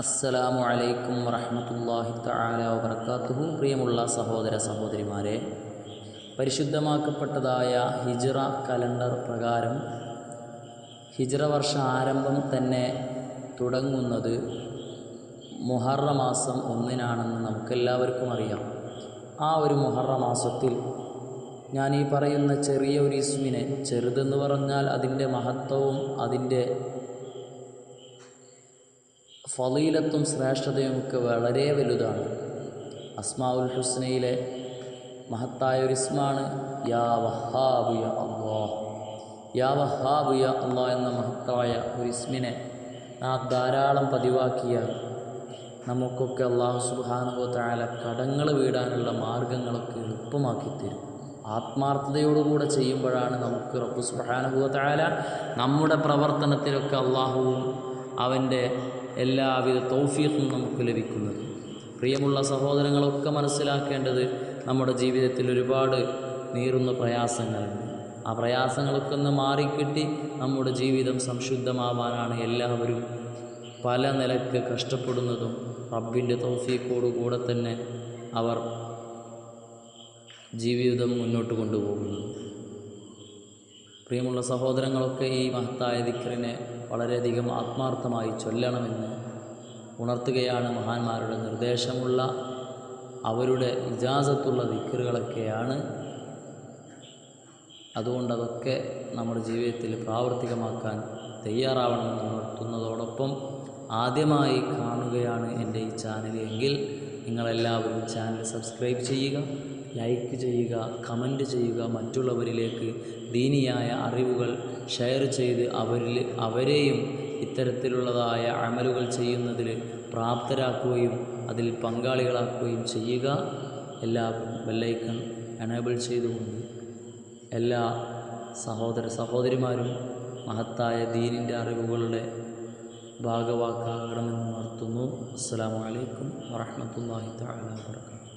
അസ്സലാമു അലൈക്കും വറഹമത്തല്ലാഹി തആല വബറകാതുഹു പ്രിയമുള്ള സഹോദര സഹോദരിമാരെ പരിശുദ്ധമാക്കപ്പെട്ടതായ ഹിജ്റ കലണ്ടർ പ്രകാരം ഹിജ്റ വർഷ ആരംഭം തന്നെ തുടങ്ങുന്നത് മുഹറ മാസം ഒന്നിനാണെന്ന് നമുക്കെല്ലാവർക്കും അറിയാം. ആ ഒരു മുഹറ മാസത്തിൽ ഞാൻ ഈ പറയുന്ന ചെറിയ ഒരു ഇസ്മിനെ ചെറുതെന്ന് പറഞ്ഞാൽ അതിന്റെ മഹത്വവും അതിന്റെ ഫലീലത്തും ശ്രേഷ്ഠതയും ഒക്കെ വളരെ വലുതാണ്. അസ്മാഉൽ ഹുസ്നയിലെ മഹത്തായ ഒരു ഇസ്മാണ് യാ വഹാബ് യ യാ വഹാബ് യ എന്ന മഹത്തായ ഒരു ഇസ്മിനെ നാം ധാരാളം പതിവാക്കിയാൽ നമുക്കൊക്കെ അള്ളാഹു സുബാനുഭവ താല കടങ്ങൾ വീടാനുള്ള മാർഗങ്ങളൊക്കെ എളുപ്പമാക്കി തരും ആത്മാർത്ഥതയോടുകൂടെ ചെയ്യുമ്പോഴാണ് നമുക്ക് റബ്ബു സുബാനുഭവ താല നമ്മുടെ പ്രവർത്തനത്തിലൊക്കെ അള്ളാഹുവും അവന്റെ എല്ലാവിധ തൗഫീഖും നമുക്ക് ലഭിക്കുന്നത്. പ്രിയമുള്ള സഹോദരങ്ങളൊക്കെ മനസ്സിലാക്കേണ്ടത് നമ്മുടെ ജീവിതത്തിൽ ഒരുപാട് നീറുന്ന പ്രയാസങ്ങളുണ്ട്. ആ പ്രയാസങ്ങളൊക്കെ ഒന്ന് മാറിക്കിട്ടി നമ്മുടെ ജീവിതം സംശുദ്ധമാവാനാണ് എല്ലാവരും പല നിലയ്ക്ക് കഷ്ടപ്പെടുന്നതും റബ്ബിന്റെ തൗഫീഖോടുകൂടെ തന്നെ അവർ ജീവിതം മുന്നോട്ട് കൊണ്ടുപോകുന്നത്. പ്രിയമുള്ള സഹോദരങ്ങളൊക്കെ ഈ മഹത്തായ ദിക്റിനെ വളരെയധികം ആത്മാർത്ഥമായി ചൊല്ലണമെന്ന് ഉണർത്തുകയാണ് മഹാന്മാരുടെ നിർദ്ദേശമുള്ള അവരുടെ ഇജാസത്തുള്ള ദിക്കറുകളൊക്കെയാണ് അതുകൊണ്ട് അതൊക്കെ നമ്മുടെ ജീവിതത്തിൽ പ്രാവർത്തികമാക്കാൻ തയ്യാറാവണമെന്ന് ഉണർത്തുന്നതോടൊപ്പം ആദ്യമായി കാണുകയാണ് എന്റെ ഈ ചാനൽ എങ്കിൽ നിങ്ങളെല്ലാവരും ചാനൽ സബ്സ്ക്രൈബ് ചെയ്യുക ലൈക്ക് ചെയ്യുക കമന്റ് ചെയ്യുക മറ്റുള്ളവരിലേക്ക് ദീനിയായ അറിവുകൾ ഷെയർ ചെയ്ത് അവരിൽ അവരെയും ഇത്തരത്തിലുള്ളതായ അമലുകൾ ചെയ്യുന്നതിൽ പ്രാപ്തരാക്കുകയും അതിൽ പങ്കാളികളാക്കുകയും ചെയ്യുക. എല്ലാവരും ബെല്ലൈക്കൺ എനേബിൾ ചെയ്തുകൊണ്ട് എല്ലാ സഹോദര സഹോദരിമാരും മഹത്തായ ദീനിന്റെ അറിവുകളുടെ ഭാഗവാക്കാകണമെന്ന് ഉണർത്തുന്നു അസ്സാം വലൈക്കും വാഹമത്തല്ലാഹി താല വർക്കാത്തു